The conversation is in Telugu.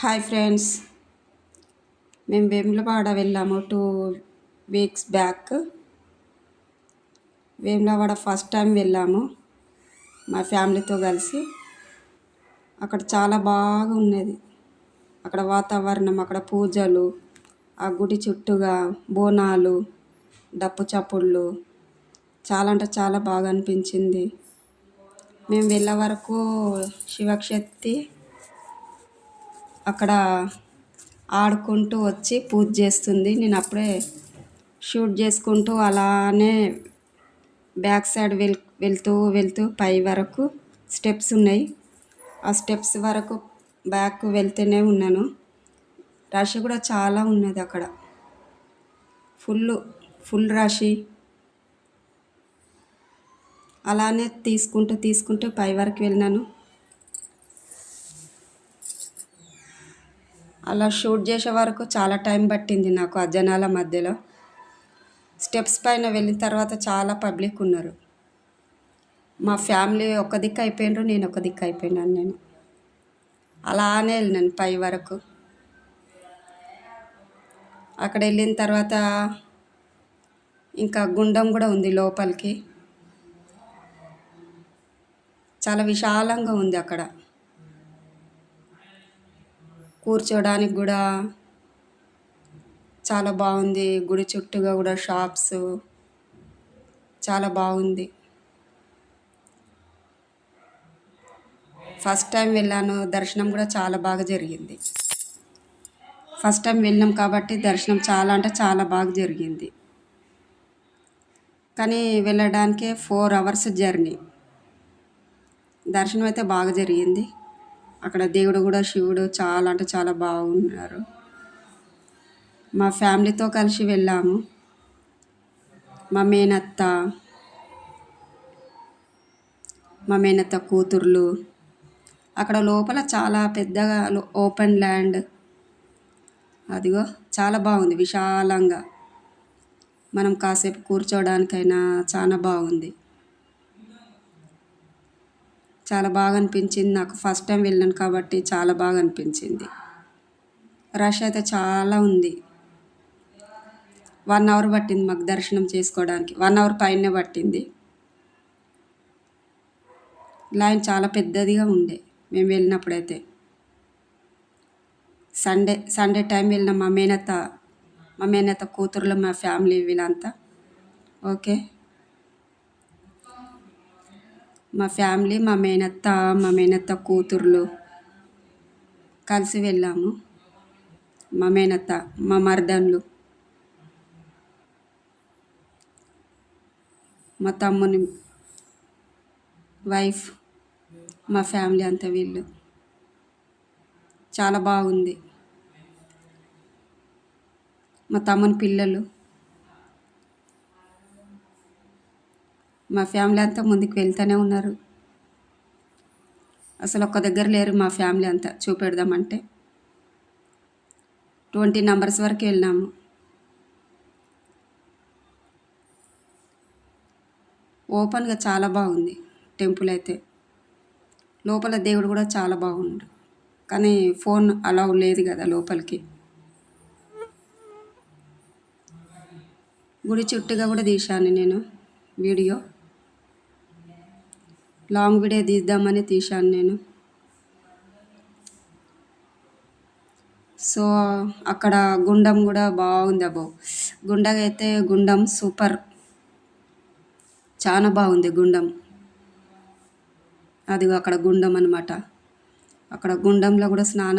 హాయ్ ఫ్రెండ్స్ మేము వేములవాడ వెళ్ళాము two weeks back Vemulawada first time వెళ్ళాము మా ఫ్యామిలీతో కలిసి. అక్కడ చాలా బాగా ఉన్నది. అక్కడ వాతావరణం అక్కడ పూజలు ఆ గుడి చుట్టూగా బోనాలు డప్పు చప్పుళ్ళు. చాలా అంటే చాలా బాగా అనిపించింది. మేము వెళ్ళే వరకు శివక్షక్తి అక్కడ ఆడుకుంటూ వచ్చి పూజ చేస్తుంది. నేను అప్పుడే షూట్ చేసుకుంటూ అలానే బ్యాక్ సైడ్ వెల్ వెళ్తూ వెళ్తూ పై వరకు స్టెప్స్ ఉన్నాయి. ఆ స్టెప్స్ వరకు బ్యాక్ వెళ్తూనే ఉన్నాను. రష్ కూడా చాలా ఉన్నది అక్కడ. ఫుల్ ఫుల్ రాశి అలానే తీసుకుంటూ తీసుకుంటూ పై వరకు వెళ్ళినాను. అలా షూట్ చేసే వరకు చాలా టైం పట్టింది నాకు ఆ జనాల మధ్యలో. స్టెప్స్ పైన వెళ్ళిన తర్వాత చాలా పబ్లిక్ ఉన్నారు. మా ఫ్యామిలీ ఒక దిక్కు అయిపోయినారు నేను ఒక దిక్కు అయిపోయినాను నేను. అలానే వెళ్ళినాను పై వరకు. అక్కడ వెళ్ళిన తర్వాత ఇంకా గుండం కూడా ఉంది లోపలికి. చాలా విశాలంగా ఉంది అక్కడ. కూర్చోడానికి కూడా చాలా బాగుంది. గుడి చుట్టూగా కూడా షాప్స్. చాలా బాగుంది. ఫస్ట్ టైం వెళ్ళాను. దర్శనం కూడా చాలా బాగా జరిగింది. ఫస్ట్ టైం వెళ్ళాం కాబట్టి దర్శనం చాలా అంటే చాలా బాగా జరిగింది. కానీ వెళ్ళడానికే ఫోర్ అవర్స్ జర్నీ. దర్శనం అయితే బాగా జరిగింది. అక్కడ దేవుడు కూడా శివుడు చాలా అంటే చాలా బాగున్నారు. మా ఫ్యామిలీతో కలిసి వెళ్ళాము. మా మేనత్త మా మేనత్త కూతుర్లు. అక్కడ లోపల చాలా పెద్దగా ఓపెన్ ల్యాండ్. అదిగో చాలా బాగుంది విశాలంగా. మనం కాసేపు కూర్చోవడానికైనా చాలా బాగుంది. చాలా బాగా అనిపించింది నాకు ఫస్ట్ టైం వెళ్ళాను కాబట్టి చాలా బాగా అనిపించింది రష్ అయితే చాలా ఉంది. వన్ అవర్ పట్టింది మాకు దర్శనం చేసుకోవడానికి. వన్ అవర్ పైనే పట్టింది. లైన్ చాలా పెద్దదిగా ఉండే. మేము వెళ్ళినప్పుడైతే. సండే సండే టైం వెళ్ళిన మా మేనత్త మా మేనత్త కూతురులు మా ఫ్యామిలీ వీళ్ళంతా. ఓకే మా ఫ్యామిలీ మా మేనత్త మా మేనత్త కూతుర్లు కలిసి వెళ్ళాము. మా మేనత్త మా మర్దన్లు మా తమ్ముని వైఫ్ మా ఫ్యామిలీ అంతా వీళ్ళు. చాలా బాగుంది. మా తమ్ముని పిల్లలు. మా ఫ్యామిలీ అంతా ముందుకు వెళ్తూనే ఉన్నారు. అసలు ఒక్క దగ్గర లేరు మా ఫ్యామిలీ అంతా చూపెడదామంటే. ట్వంటీ నంబర్స్ వరకు వెళ్ళినాము. ఓపెన్గా చాలా బాగుంది టెంపుల్ అయితే. లోపల దేవుడు కూడా చాలా బాగుండు. కానీ ఫోన్ అలా లేదు కదా లోపలికి. గుడి చుట్టుగా కూడా తీశాను నేను వీడియో. లాంగ్ వీడియో తీద్దామని తీశాను నేను. సో అక్కడ గుండం కూడా బాగుంది అబ్బో. గుండగైతే అయితే గుండం సూపర్. చాలా బాగుంది గుండం. అది అక్కడ గుండం అనమాట అక్కడ గుండంలో కూడా స్నానం